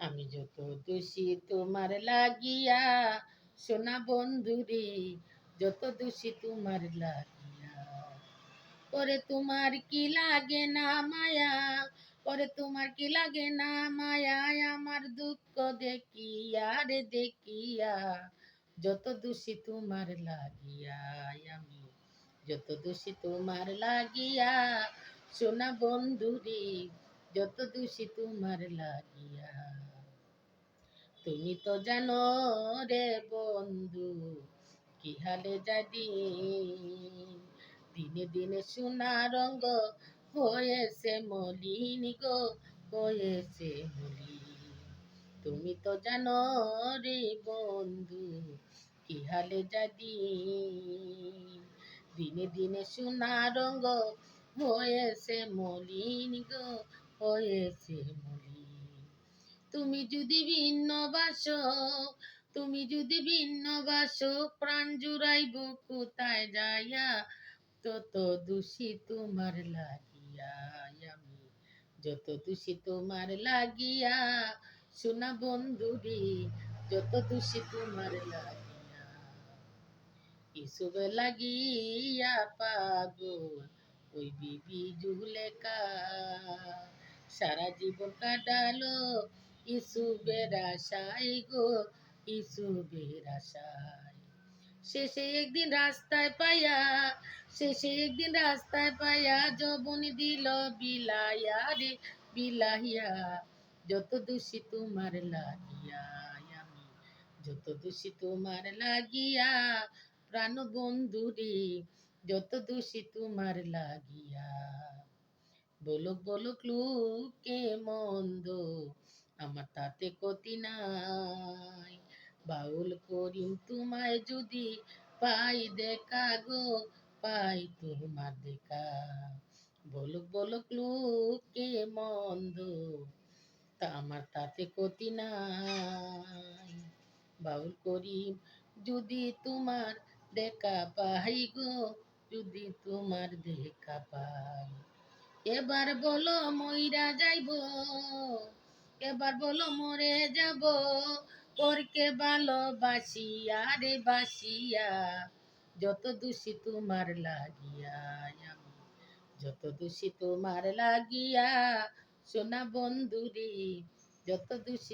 আমি যত দোষী তোমার লাগিয়া, সোনা বন্ধুরে যত দোষী তোমার লাগিয়া। পরে তোমার কি লাগে না মায়া, পরে তোমার কি লাগে না মায়া, আমার দুঃখ দেখিয়া রে, দেখিয়া যত দোষী তোমার লাগিয়া, আমি যত দোষী তোমার লাগিয়া, সোনা বন্ধুরে যত দোষী তোমার লাগিয়া। তুমি তো জানো রে বন্ধু, কি হালে যাদি দিনে দিনে সোনা রঙ্গ হয়েছে মলিন গো, হয়েছে মলিন। তুমি তো জানো রে বন্ধু, কি হালে যাদি দিনে দিনে সোনা রঙ্গ হয়েছে মলিন গো, হয়েছে মলিন। তুমি যদি ভিন্ন বাসো, তুমি যদি ভিন্ন বাসো, প্রাণ জুড়াইব কোথায় যাইয়া? তত দোষী তোমার লাগিয়া আমি, যত দোষী তোমার লাগিয়া, সোনা বন্ধুরে, যত দোষী তোমার লাগিয়া। ইসুবে লাগিয়া পাগল, ওই বিবি জুলেকা সারা জীবন কাটালো ইসুবের আশায় গো ইসুবের আশায় শেষে একদিন রাস্তায় পাইয়া শেষে একদিন রাস্তায় পাইয়া যবন দিল বিলাইয়া রে, বিলাইয়া। যত দোষী তোমার লাগিয়া, আমি যত দোষী তোমার লাগিয়া, প্রাণ বন্ধু রে, যত দোষী তোমার লাগিয়া। বলুক বলুক, লোকে মন্দ আমার তাতে ক্ষতি নাই। বাউল করিম তোমায় যদি পাই দেখা গো, পাই তোমার দেখা। বলুক বলুক লোকে মন্দ, তা আমার তাতে ক্ষতি নাই। বাউল করিম যদি তোমার দেখা পাই গো, যদি তোমার দেখা পাই। এবার বলো মইরা যাইব। এবার বলো মরে যাব পরকে ভালোবাসিয়া রে বাসিয়া, যত দোষী তোমার লাগিয়া যত দোষী তোমার লাগিয়া, সোনা বন্ধুরি, যত দোষী